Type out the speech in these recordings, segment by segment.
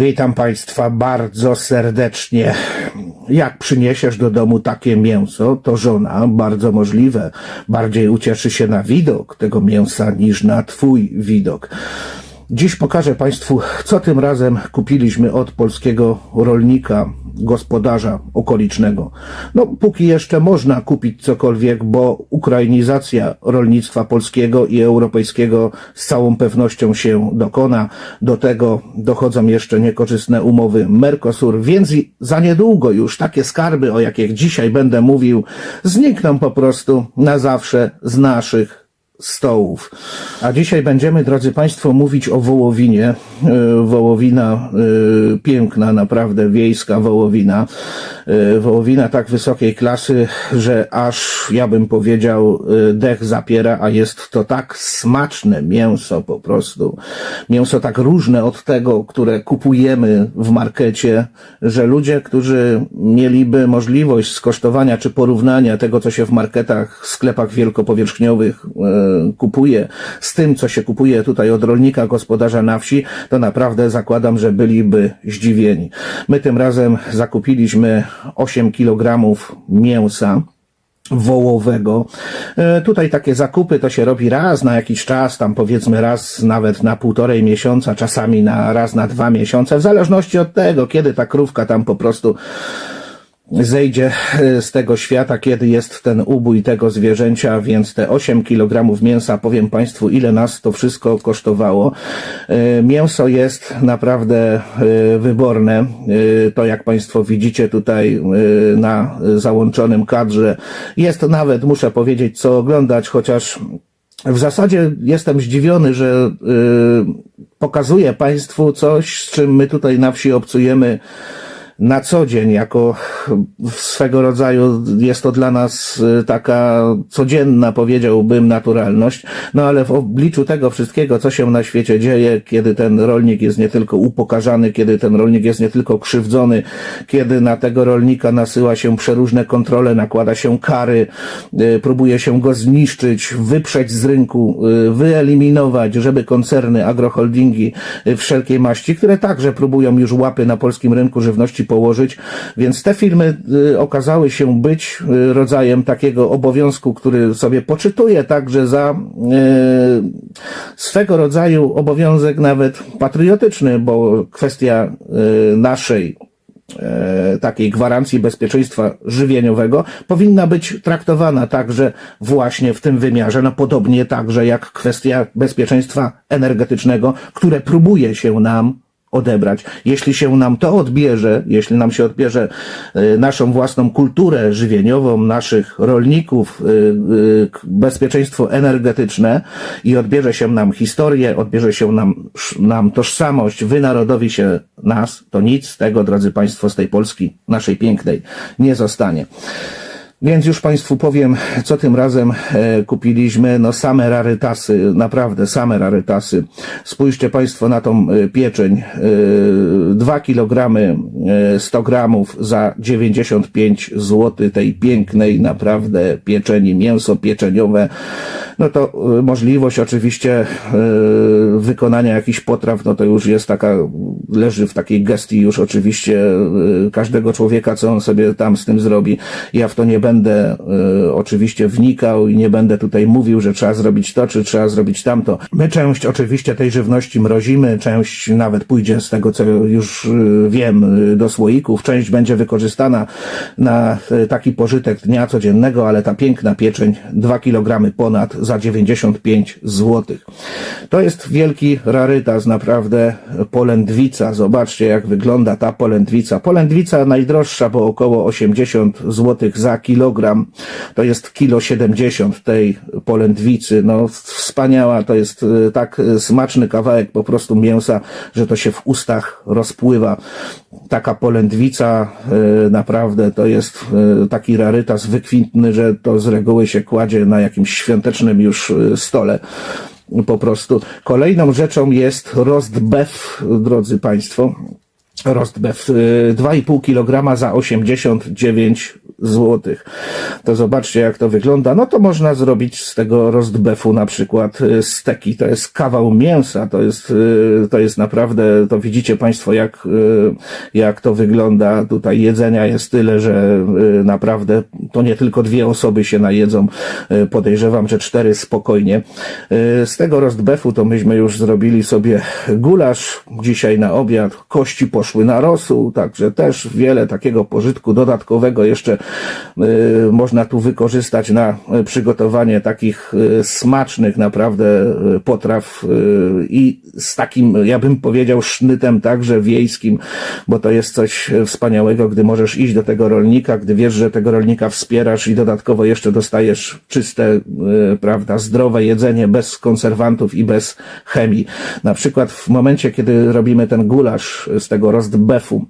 Witam Państwa bardzo serdecznie. Jak przyniesiesz do domu takie mięso, to żona, bardzo możliwe, bardziej ucieszy się na widok tego mięsa niż na Twój widok. Dziś pokażę Państwu, co tym razem kupiliśmy od polskiego rolnika, gospodarza okolicznego. No, póki jeszcze można kupić cokolwiek, bo ukrainizacja rolnictwa polskiego i europejskiego z całą pewnością się dokona. Do tego dochodzą jeszcze niekorzystne umowy Mercosur, więc za niedługo już takie skarby, o jakich dzisiaj będę mówił, znikną po prostu na zawsze z naszych stołów. A dzisiaj będziemy, drodzy Państwo, mówić o wołowinie. E, Wołowina e, piękna, naprawdę wiejska wołowina. E, Wołowina tak wysokiej klasy, że aż ja bym powiedział dech zapiera, a jest to tak smaczne mięso po prostu. Mięso tak różne od tego, które kupujemy w markecie, że ludzie, którzy mieliby możliwość skosztowania czy porównania tego, co się w marketach, sklepach wielkopowierzchniowych kupuje, z tym, co się kupuje tutaj od rolnika, gospodarza na wsi, to naprawdę zakładam, że byliby zdziwieni. My tym razem zakupiliśmy 8 kg mięsa wołowego. E, Tutaj takie zakupy to się robi raz na jakiś czas, tam powiedzmy raz nawet na półtorej miesiąca, czasami na raz na dwa miesiące, w zależności od tego, kiedy ta krówka tam po prostu zejdzie e, z tego świata, kiedy jest ten ubój tego zwierzęcia, więc te 8 kg mięsa, powiem Państwu, ile nas to wszystko kosztowało. E, Mięso jest naprawdę e, wyborne. To jak Państwo widzicie tutaj na załączonym kadrze, jest nawet, muszę powiedzieć, co oglądać, chociaż w zasadzie jestem zdziwiony, że pokazuję Państwu coś, z czym my tutaj na wsi obcujemy na co dzień, jako swego rodzaju jest to dla nas y, taka codzienna, powiedziałbym, naturalność. No ale w obliczu tego wszystkiego, co się na świecie dzieje, kiedy ten rolnik jest nie tylko upokarzany, kiedy ten rolnik jest nie tylko krzywdzony, kiedy na tego rolnika nasyła się przeróżne kontrole, nakłada się kary, y, próbuje się go zniszczyć, wyprzeć z rynku, y, wyeliminować, żeby koncerny, agroholdingi wszelkiej maści, które także próbują już łapy na polskim rynku żywności położyć, więc te filmy y, okazały się być y, rodzajem takiego obowiązku, który sobie poczytuję także za y, swego rodzaju obowiązek nawet patriotyczny, bo kwestia naszej takiej gwarancji bezpieczeństwa żywieniowego powinna być traktowana także właśnie w tym wymiarze, no podobnie także jak kwestia bezpieczeństwa energetycznego, które próbuje się nam odebrać. Jeśli się nam to odbierze, jeśli nam się odbierze e, naszą własną kulturę żywieniową, naszych rolników, e, k- bezpieczeństwo energetyczne i odbierze się nam historię, odbierze się nam, nam tożsamość, wynarodowi się nas, to nic z tego, drodzy Państwo, z tej Polski, naszej pięknej, nie zostanie. Więc już Państwu powiem, co tym razem e, kupiliśmy. No same rarytasy, naprawdę same rarytasy. Spójrzcie Państwo na tą e, pieczeń. E, 2 kg e, 100 gramów za 95 zł tej pięknej naprawdę pieczeni, mięso pieczeniowe. No to e, możliwość oczywiście wykonania jakichś potraw, no to już jest taka, leży w takiej gestii już oczywiście każdego człowieka, co on sobie tam z tym zrobi. Ja w to nie będę e, oczywiście wnikał i nie będę tutaj mówił, że trzeba zrobić to, czy trzeba zrobić tamto. My część oczywiście tej żywności mrozimy, część nawet pójdzie z tego, co już e, wiem, e, do słoików, część będzie wykorzystana na taki pożytek dnia codziennego, ale ta piękna pieczeń 2 kg ponad za 95 zł. To jest wielki rarytas, naprawdę polędwica. Zobaczcie, jak wygląda ta polędwica. Polędwica najdroższa, bo około 80 zł za kilogram. To jest kilo 70 tej polędwicy. No, wspaniała, to jest e, tak e, smaczny kawałek po prostu mięsa, że to się w ustach rozpływa. Taka polędwica e, naprawdę to jest taki rarytas wykwintny, że to z reguły się kładzie na jakimś świątecznym już stole po prostu. Kolejną rzeczą jest roast beef, drodzy Państwo. Y, 2,5 kg za 89 złotych. To zobaczcie, jak to wygląda. No to można zrobić z tego rostbefu na przykład y, steki. To jest kawał mięsa, to jest, y, to jest naprawdę, to widzicie Państwo, jak, y, jak to wygląda. Tutaj jedzenia jest tyle, że naprawdę to nie tylko dwie osoby się najedzą. Podejrzewam, że cztery spokojnie. Z tego rostbefu to myśmy już zrobili sobie gulasz dzisiaj na obiad. Kości poszły na rosół, także też wiele takiego pożytku dodatkowego jeszcze można tu wykorzystać na y, przygotowanie takich y, smacznych naprawdę y, potraw y, i z takim, ja bym powiedział, sznytem także wiejskim, bo to jest coś wspaniałego, gdy możesz iść do tego rolnika, gdy wiesz, że tego rolnika wspierasz i dodatkowo jeszcze dostajesz czyste, y, prawda, zdrowe jedzenie bez konserwantów i bez chemii. Na przykład w momencie, kiedy robimy ten gulasz z tego rostbefu,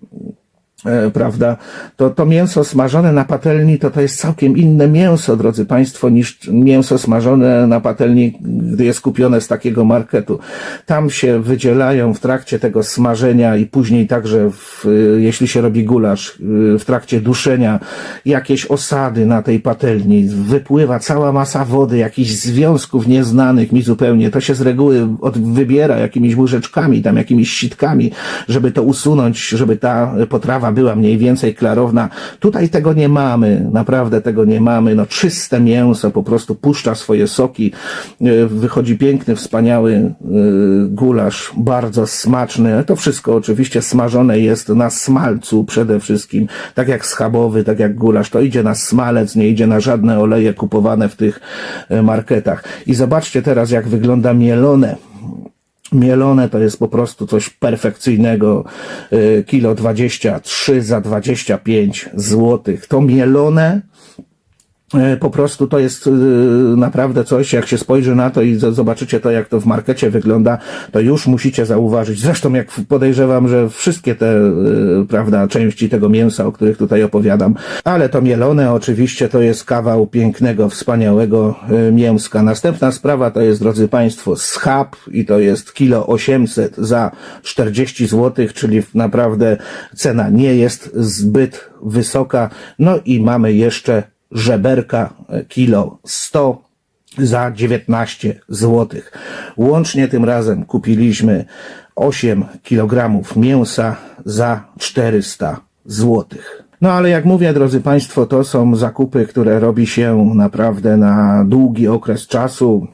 prawda, to to mięso smażone na patelni to to jest całkiem inne mięso, drodzy Państwo, niż mięso smażone na patelni, gdy jest kupione z takiego marketu. Tam się wydzielają w trakcie tego smażenia i później także, w, y, jeśli się robi gulasz, y, w trakcie duszenia jakieś osady na tej patelni, wypływa cała masa wody, jakichś związków nieznanych mi zupełnie. To się z reguły od, wybiera jakimiś łyżeczkami, tam jakimiś sitkami, żeby to usunąć, żeby ta potrawa była mniej więcej klarowna. Tutaj tego nie mamy, naprawdę tego nie mamy. No czyste mięso po prostu puszcza swoje soki, y, wychodzi piękny, wspaniały y, gulasz, bardzo smaczny. To wszystko oczywiście smażone jest na smalcu przede wszystkim, tak jak schabowy, tak jak gulasz. To idzie na smalec, nie idzie na żadne oleje kupowane w tych y, marketach. I zobaczcie teraz, jak wygląda mielone Mielone to jest po prostu coś perfekcyjnego. Y, Kilo 23 za 25 złotych. To mielone po prostu to jest y, naprawdę coś, jak się spojrzy na to i zobaczycie to, jak to w markecie wygląda, to już musicie zauważyć. Zresztą jak podejrzewam, że wszystkie te, y, prawda, części tego mięsa, o których tutaj opowiadam, ale to mielone oczywiście to jest kawał pięknego, wspaniałego mięska. Następna sprawa to jest, drodzy Państwo, schab i to jest kilo 800 za 40 zł, czyli naprawdę cena nie jest zbyt wysoka. No i mamy jeszcze żeberka e, kilo 100 za 19 zł. Łącznie tym razem kupiliśmy 8 kg mięsa za 400 zł. No ale jak mówię, drodzy Państwo, to są zakupy, które robi się naprawdę na długi okres czasu.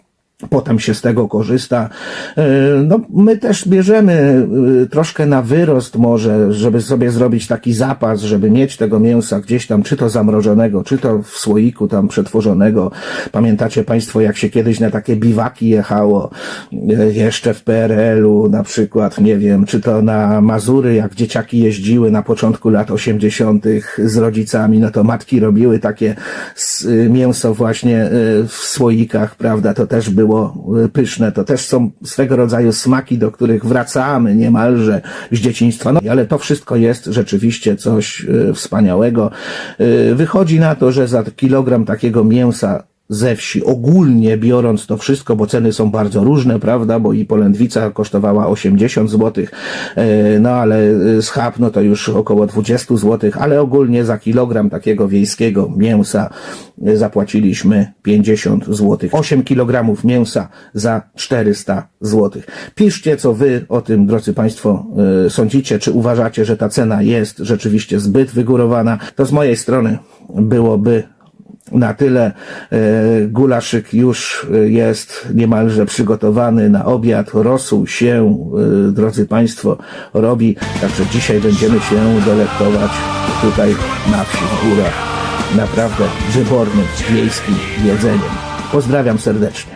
Potem się z tego korzysta. E, No, my też bierzemy e, troszkę na wyrost może, żeby sobie zrobić taki zapas, żeby mieć tego mięsa gdzieś tam, czy to zamrożonego, czy to w słoiku tam przetworzonego. Pamiętacie Państwo, jak się kiedyś na takie biwaki jechało, e, jeszcze w PRL-u na przykład, nie wiem, czy to na Mazury, jak dzieciaki jeździły na początku lat 80. z rodzicami, no to matki robiły takie mięso właśnie w słoikach, prawda, to też było e, pyszne, to też są swego rodzaju smaki, do których wracamy niemalże z dzieciństwa, no ale to wszystko jest rzeczywiście coś e, wspaniałego. E, Wychodzi na to, że za kilogram takiego mięsa ze wsi, ogólnie biorąc to wszystko, bo ceny są bardzo różne, prawda, bo i polędwica kosztowała 80 zł, no ale e, schab, no to już około 20 zł, ale ogólnie za kilogram takiego wiejskiego mięsa e, zapłaciliśmy 50 zł. 8 kg mięsa za 400 zł. Piszcie, co wy o tym, drodzy Państwo, e, sądzicie, czy uważacie, że ta cena jest rzeczywiście zbyt wygórowana. To z mojej strony byłoby na tyle e, gulaszyk już e, jest niemalże przygotowany na obiad. Rosół się, e, drodzy Państwo, robi. Także dzisiaj będziemy się delektować tutaj na wsi, w górach. Naprawdę wybornym, wiejskim jedzeniem. Pozdrawiam serdecznie.